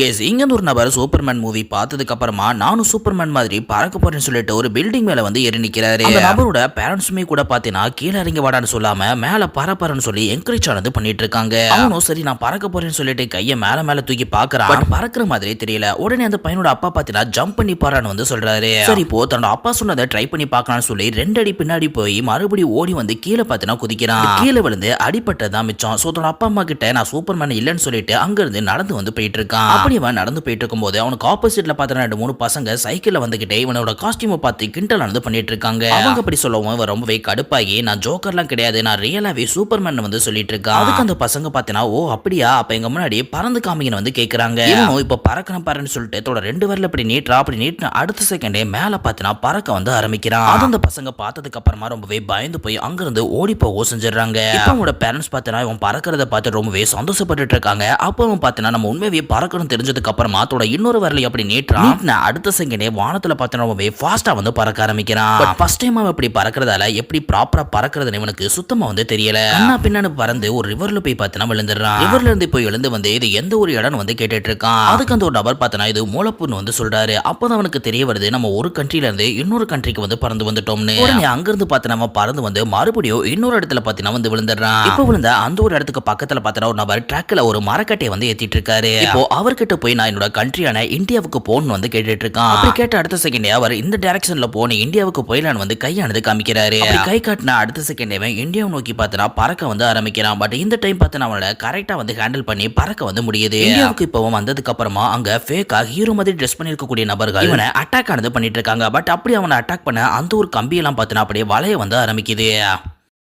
Case இங்கேருந்து ஒரு நபர் சூப்பர்மேன் மூவி பார்த்ததுக்கு அப்புறமா நானும் சூப்பர்மேன் மாதிரி பறக்க போறேன்னு சொல்லிட்டு ஒரு பில்டிங் மேல வந்து ஏறி நிக்கிறாரு. அந்த நபரோட பேரண்ட்ஸுமே கூட பார்த்தீங்கன்னா கீழே இறங்கி வாடான்னு சொல்லாம மேல பரப்பறன்னு சொல்லி என்கரேஜ் ஆனது பண்ணிட்டு இருக்காங்க. அவனும் சரி நான் பறக்க போறேன்னு சொல்லிட்டு கையை மேல மேல தூக்கி பாக்குறான் பறக்கிற மாதிரி தெரியல. உடனே அந்த பையனோட அப்பா பார்த்தீங்கன்னா ஜம்ப் பண்ணி பாறான்னு வந்து சொல்றாரு. சரி இப்போ தன்னோட அப்பா சொன்னதை ட்ரை பண்ணி பார்க்கலாம்னு சொல்லி ரெண்டு அடி பின்னாடி போய் மறுபடியும் ஓடி வந்து கீழே பார்த்தீங்கன்னா குதிக்கிறான். கீழே விழுந்து அடிப்பட்டதான் மிச்சம். ஸோ தன்னோட அப்பா அம்மா கிட்ட நான் சூப்பர்மேன் இல்லைன்னு சொல்லிட்டு அங்க இருந்து நடந்து வந்து போயிட்டு இருக்கான். அப்படி அவன் நடந்து போயிட்டு இருக்கும்போது அவனுக்கு ஆப்போசிட்ல பார்த்தா ரெண்டு மூணு பசங்க சைக்கிள்ல வந்துகிட்டே இவனோட காஸ்டியூமை பார்த்து கிண்டல் நடந்து பண்ணிட்டு இருக்காங்க அவங்க அப்படி சொல்லவும் இவன் ரொம்பவே கடுப்பாகி நான் ஜோக்கர்லாம் கிடையாது நான் ரியலாவே சூப்பர்மேன் வந்து சொல்லிட்டு இருக்கான் அதுக்கு அந்த பசங்க பார்த்தீங்கன்னா ஓ அப்படியா? அப்ப எங்க முன்னாடி பறந்து காமிங்கன்னு வந்து கேக்குறாங்க. இவனும் இப்ப பறக்கணும் பாருன்னு சொல்லிட்டு தோட ரெண்டு வரல இப்படி நீட்டுறா அப்படி நீட்டின அடுத்த செகண்டே மேல பார்த்தீங்கன்னா பறக்க வந்து ஆரம்பிக்கிறான். அது அந்த பசங்க பார்த்ததுக்கு அப்புறமா ரொம்பவே பயந்து போய் அங்கிருந்து ஓடி போக செஞ்சிடறாங்க. இப்போ அவங்களோட பேரண்ட்ஸ் பார்த்தீங்கன்னா இவன் பறக்கிறத பார்த்து ரொம்பவே சந்தோஷப்பட்டுட்டு இருக்காங்க. அப்போ அவன் பார்த்தீங்கன்னா நம்ம உண்மையாவே பறக்கணும் தெரிஞ்சதுக்கு அப்புறமா அதோட இன்னொரு வரல அப்படி நீட்டுறான் அடுத்த செகண்டே வானத்துல பார்த்தீங்கன்னா ரொம்பவே ஃபாஸ்டா வந்து பறக்க ஆரம்பிக்கிறான். ஃபர்ஸ்ட் டைம் அவன் இப்படி பறக்கிறதால எப்படி ப்ராப்பரா பறக்கிறதுன்னு இவனுக்கு சுத்தமா வந்து தெரியல. கண்ணா பின்னான்னு பறந்து ஒரு ரிவர்ல போய் பார்த்தீங்கன்னா விழுந்துடுறான். ரிவர்ல இருந்து போய் எழுந்து வந்து இது எந்த ஒரு இடம் வந்து கேட்டுட்டு இருக்கான் அதுக்கு அந்த ஒரு நபர் பார்த்தனா இது மூலப்பூர்னு வந்து சொல்றாரு. அப்பதான் அவனுக்கு தெரிய வருது நம்ம ஒரு கண்ட்ரில இருந்து இன்னொரு கண்ட்ரிக்கு வந்து பறந்து வந்துட்டோம்னு. உடனே அங்க இருந்து பார்த்தா நம்ம பறந்து வந்து மறுபடியும் இன்னொரு இடத்துல பார்த்தீங்கன்னா வந்து விழுந்துடுறான். இப்போ விழுந்த அந்த ஒரு இடத்துக்கு பக்கத்துல பார்த்தா ஒரு நபர் ட்ராக்ல ஒரு மரக்கட்டையை வந்து ஏத்திட்டு இருக்காரு இப்போ அவர்கிட்ட போய் நான் என்னோட கண்ட்ரியான இந்தியாவுக்கு போகணும்னு வந்து கேட்டுட்டு இருக்கான் அப்படி கேட்ட அடுத்த செகண்டே அவர் இந்த டைரக்ஷன்ல போன இந்தியாவுக்கு போயிலான்னு வந்து கையானது காமிக்கிறாரு. கை காட்டின அடுத்த செகண்டே இந்தியாவை நோக்கி பார்த்தனா பறக்க வந்து ஆரம்பிக்கிறான். பட் இந்த டைம் பார்த்தா அவனால கரெக்டா வந்து ஹேண்டில் பண்ணி பறக்க வந்து முடியுது. இந்தியாவுக்கு இப்போ வந்ததுக்கு அப்புறமா அங்க ஃபேக்கா ஹீரோ மாதிரி ட்ரெஸ் பண்ணிருக்கக்கூடிய நபர்கள் இவனை அட்டாக் ஆனது பண்ணிட்டு இருக்காங்க பட் அப்படி அவனை அட்டாக் பண்ண அந்த ஒரு கம்பியெல்லாம் பார்த்தனா அப்படியே வளைய வந்து ஆரம்பிக்குது.